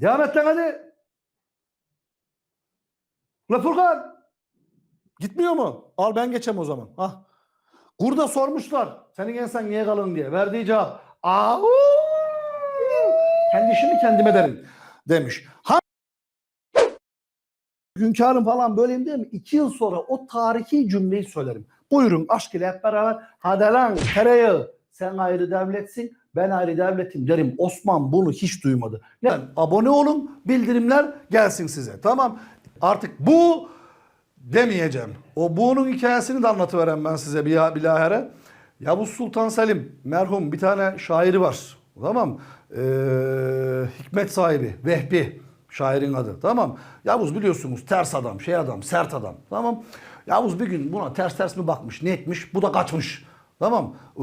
Devam et lan hadi. La Furkan. Gitmiyor mu? Al ben geçem o zaman. Ha. Kurda sormuşlar. Senin ensen niye kalın diye. Verdiği cevap. Au! Kendi işimi kendime derim. Demiş. Ha hünkârım falan böyleyim değil mi? İki yıl sonra o tarihi cümleyi söylerim. Buyurun aşk ile hep beraber. Hadi lan tereyağı. Sen ayrı devletsin. Ben ayrı devletim derim. Osman bunu hiç duymadı. Yani abone olun. Bildirimler gelsin size. Tamam. Artık bu demeyeceğim. O bunun hikayesini de anlatıverem ben size bir bilahare. Yavuz Sultan Selim merhum bir tane şairi var. Tamam. Ee, hikmet sahibi Vehbi şairin adı. Tamam. Yavuz biliyorsunuz ters adam, şey adam, sert adam. Tamam. Yavuz bir gün buna ters ters mi bakmış, ne etmiş? Bu da kaçmış. Tamam. Ee,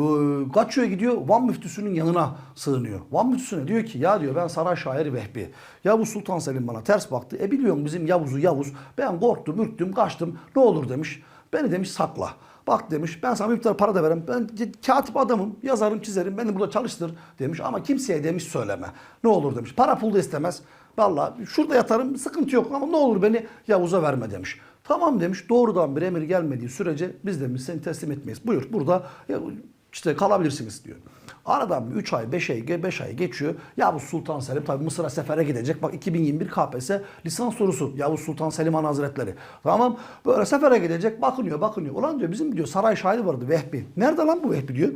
kaçıyor gidiyor Van müftüsünün yanına sığınıyor. Van müftüsüne diyor ki ya diyor ben saray şairi Vehbi. Yavuz Sultan Selim bana ters baktı. E biliyorum bizim Yavuz'u Yavuz. Ben korktum, ürktüm, kaçtım. Ne olur demiş. Beni demiş sakla. Bak demiş ben sana bir miktar para da verem. Ben katip adamım. Yazarım çizerim. Beni burada çalıştır demiş. Ama kimseye demiş söyleme. Ne olur demiş. Para pul da istemez. Vallahi şurada yatarım sıkıntı yok ama ne olur beni Yavuz'a verme demiş. Tamam demiş doğrudan bir emir gelmediği sürece biz demiş seni teslim etmeyiz. Buyur burada işte kalabilirsiniz diyor. Aradan 3 ay 5 ay 5 ay geçiyor. Yavuz Sultan Selim tabi Mısır'a sefere gidecek. Bak 2021 KPSS lisans sorusu Yavuz Sultan Selim Han Hazretleri. Tamam böyle sefere gidecek bakınıyor bakınıyor. Ulan diyor bizim diyor saray şahidi vardı Vehbi. Nerede lan bu Vehbi diyor.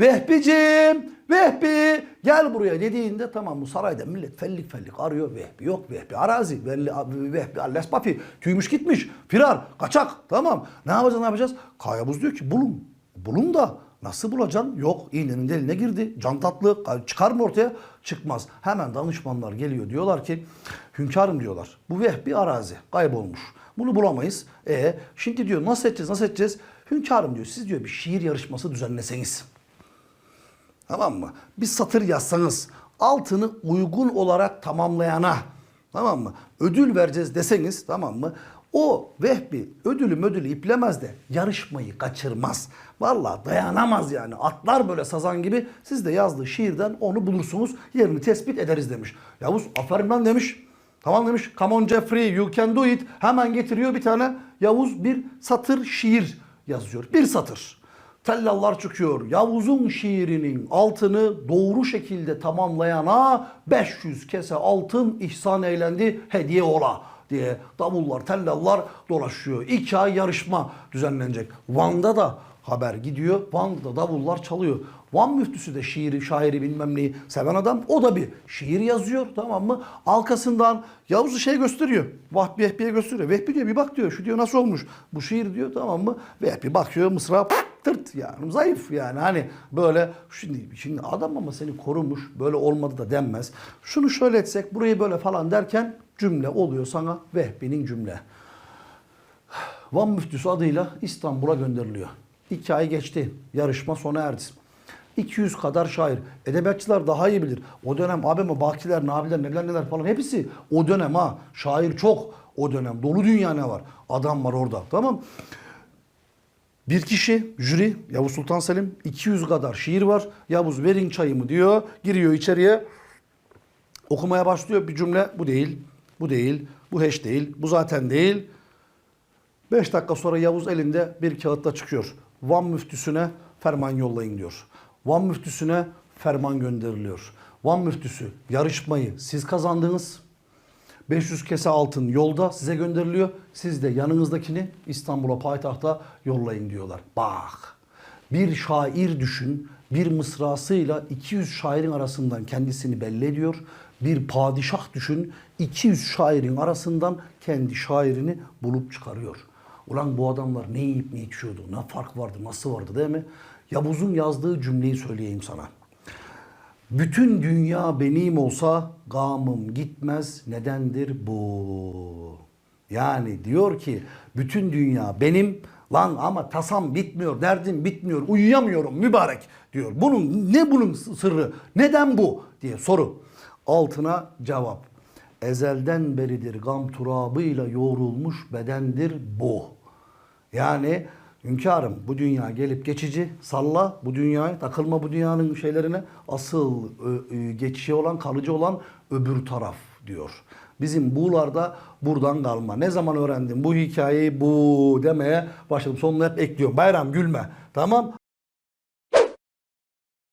Vehbicim, Vehbi gel buraya dediğinde tamam bu sarayda millet fellik fellik arıyor. Vehbi yok Vehbi arazi Vehbi, Vehbi alles papi tüymüş gitmiş firar kaçak tamam. Ne yapacağız ne yapacağız? Kayabuz diyor ki bulun bulun da nasıl bulacaksın? Yok iğnenin eline girdi can tatlı çıkar mı ortaya? Çıkmaz. Hemen danışmanlar geliyor diyorlar ki hünkârım diyorlar bu Vehbi arazi kaybolmuş. Bunu bulamayız. E şimdi diyor nasıl edeceğiz nasıl edeceğiz? Hünkârım diyor siz diyor bir şiir yarışması düzenleseniz Tamam mı? Bir satır yazsanız altını uygun olarak tamamlayana tamam mı? Ödül vereceğiz deseniz tamam mı? O Vehbi ödülü mödülü iplemez de yarışmayı kaçırmaz. Vallahi dayanamaz yani. Atlar böyle sazan gibi siz de yazdığı şiirden onu bulursunuz. Yerini tespit ederiz demiş. Yavuz aferin lan demiş. Tamam demiş. Come on Jeffrey you can do it. Hemen getiriyor bir tane Yavuz bir satır şiir yazıyor. Bir satır. Tellallar çıkıyor. Yavuz'un şiirinin altını doğru şekilde tamamlayana 500 kese altın ihsan eylendi hediye ola diye davullar, tellallar dolaşıyor. İki ay yarışma düzenlenecek. Van'da da haber gidiyor. Van'da davullar çalıyor. Van müftüsü de şiiri, şairi bilmem neyi seven adam. O da bir şiir yazıyor tamam mı? Arkasından Yavuz'u şey gösteriyor. Vahbi Vehbi'ye gösteriyor. Vehbi diyor bir bak diyor. Şu diyor nasıl olmuş? Bu şiir diyor tamam mı? Vehbi bakıyor mısra tırt yani zayıf yani hani böyle şimdi şimdi adam ama seni korumuş böyle olmadı da denmez. Şunu şöyle etsek burayı böyle falan derken cümle oluyor sana Vehbi'nin cümle. Van müftüsü adıyla İstanbul'a gönderiliyor. İki ay geçti. Yarışma sona erdi. 200 kadar şair. Edebiyatçılar daha iyi bilir. O dönem abime bakiler, nabiler, neler neler falan hepsi o dönem ha. Şair çok o dönem. Dolu dünya ne var? Adam var orada. Tamam. Bir kişi jüri Yavuz Sultan Selim 200 kadar şiir var. Yavuz verin çayımı diyor. Giriyor içeriye. Okumaya başlıyor. Bir cümle bu değil. Bu değil. Bu hiç değil. Bu zaten değil. 5 dakika sonra Yavuz elinde bir kağıtla çıkıyor. Van müftüsüne ferman yollayın diyor. Van müftüsüne ferman gönderiliyor. Van müftüsü yarışmayı siz kazandınız. 500 kese altın yolda size gönderiliyor. Siz de yanınızdakini İstanbul'a payitahta yollayın diyorlar. Bak bir şair düşün bir mısrasıyla 200 şairin arasından kendisini belli ediyor. Bir padişah düşün 200 şairin arasından kendi şairini bulup çıkarıyor. Ulan bu adamlar ne yiyip ne içiyordu, ne fark vardı, nasıl vardı değil mi? Yavuz'un yazdığı cümleyi söyleyeyim sana. Bütün dünya benim olsa gamım gitmez. Nedendir bu? Yani diyor ki bütün dünya benim lan ama tasam bitmiyor, derdim bitmiyor, uyuyamıyorum mübarek diyor. Bunun ne bunun sırrı? Neden bu diye soru. Altına cevap. Ezelden beridir gam turabıyla yoğrulmuş bedendir bu. Yani Hünkârım bu dünya gelip geçici. Salla bu dünyayı. Takılma bu dünyanın şeylerine. Asıl ö, ö, geçici olan, kalıcı olan öbür taraf diyor. Bizim buğularda buradan kalma. Ne zaman öğrendim bu hikayeyi bu demeye başladım. Sonuna hep ekliyorum. Bayram gülme. Tamam.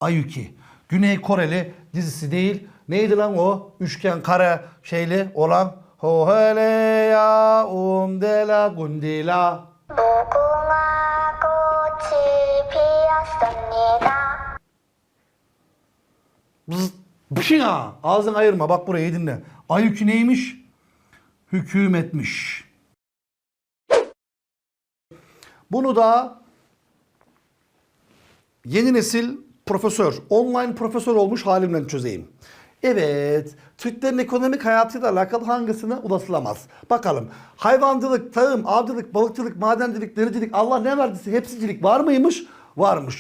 Ayuki. Güney Koreli dizisi değil. Neydi lan o? Üçgen kare şeyli olan. Ho hele ya um de la gundila. Bzz, bışına. Ağzını ayırma. Bak burayı dinle. Ayuki neymiş? Hükümetmiş. Bunu da yeni nesil profesör, online profesör olmuş halimle çözeyim. Evet, Türklerin ekonomik hayatıyla alakalı hangisine ulaşılamaz? Bakalım. Hayvancılık, tarım, avcılık, balıkçılık, madencilik, dericilik, Allah ne verdiyse hepsicilik var mıymış? Varmış.